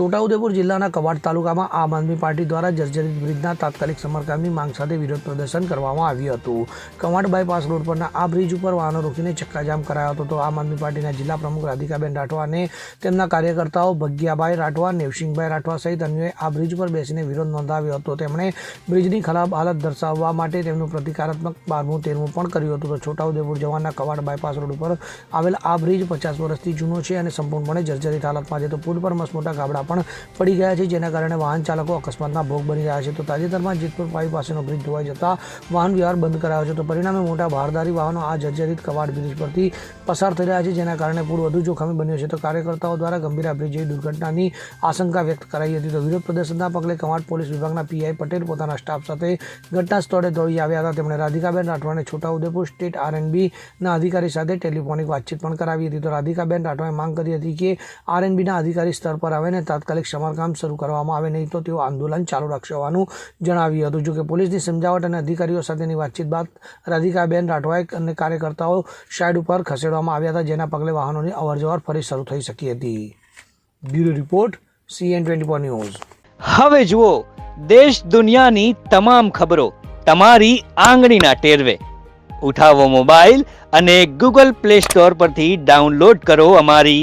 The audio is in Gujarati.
છોટાઉદેપુર જિલ્લાના કવાડ તાલુકામાં આમ આદમી પાર્ટી દ્વારા જર્જરિત બ્રિજના તાત્કાલિક સમારકામની માંગ સાથે વિરોધ પ્રદર્શન કરવામાં આવ્યું હતું. કવાડ બાયપાસ રોડ પરના આ બ્રિજ ઉપર વાહનો રોકીને ચક્કાજામ કરાયો હતો. તો આમ આદમી પાર્ટીના જિલ્લા પ્રમુખ રાધિકાબેન રાઠવા અને તેમના કાર્યકર્તાઓ ભગ્યાભાઈ રાઠવા, નેવસિંહભાઈ રાઠવા સહિત અન્યોએ આ બ્રિજ પર બેસીને વિરોધ નોંધાવ્યો હતો. તેમણે બ્રિજની ખરાબ હાલત દર્શાવવા માટે તેમનું પ્રતિકારાત્મક બારમું, તેરમું પણ કર્યું હતું. તો છોટાઉદેપુર જવાના કવાડ બાયપાસ રોડ ઉપર આવેલ આ બ્રિજ પચાસ વર્ષથી જૂનો છે અને સંપૂર્ણપણે જર્જરિત હાલતમાં છે. તો પુલ પર મસમોટા ગાબડા પણ પડી ગયા છે, જેના કારણે વાહન ચાલકો અકસ્માતના ભોગ બની રહ્યા છે. તો તાજેતરમાં જેતપુર પાવી પાસેનો બ્રિજ ધોવાઈ જતા વાહન વ્યવહાર બંધ કરાયો છે. તો પરિણામે મોટા ભારદારી વાહનો આ જર્જરિત કવાડ બ્રિજ પરથી પસાર થઈ રહ્યા છે, જેના કારણે પુલ વધુ જોખમી બન્યો છે. તો કાર્યકર્તાઓ દ્વારા ગંભીર બ્રિજ જેવી દુર્ઘટનાની આશંકા વ્યક્ત કરાઈ હતી. તો વિરોધ પ્રદર્શનના પગલે કવાડ પોલીસ વિભાગના પીઆઈ પટેલ પોતાના સ્ટાફ સાથે ઘટના સ્થળે દોડી આવ્યા હતા. તેમણે રાધિકાબેન રાઠવાને છોટાઉદેપુર સ્ટેટ આરએનબીના અધિકારી સાથે ટેલિફોનિક વાતચીત પણ કરાવી હતી. તો રાધિકાબેન રાઠવાએ માંગ કરી હતી કે આરએનબીના અધિકારી સ્તર પર આવે અને તાત્કાલિક સમારકામ શરૂ કરવામાં આવે નહીં તો તેઓ આંદોલન ચાલુ રાખવાનું જણાવ્યું હતું. જોકે પોલીસની સમજાવટ અને અધિકારીઓ સાથેની વાતચીત બાદ રાધિકાબેન રાઠવાએ અને કાર્યકર્તાઓ સાઇડ ઉપર ખસેડવામાં આવ્યા હતા, જેના પગલે વાહનોની અવરજવર ફરી શરૂ થઈ શકી હતી. Bureau report, CN twenty news. હવે જુઓ, દેશ દુનિયાની તમામ ખબરો તમારી આંગળીના ટેરવે. ઉઠાવો મોબાઈલ અને ગૂગલ પ્લે સ્ટોર પરથી ડાઉનલોડ કરો અમારી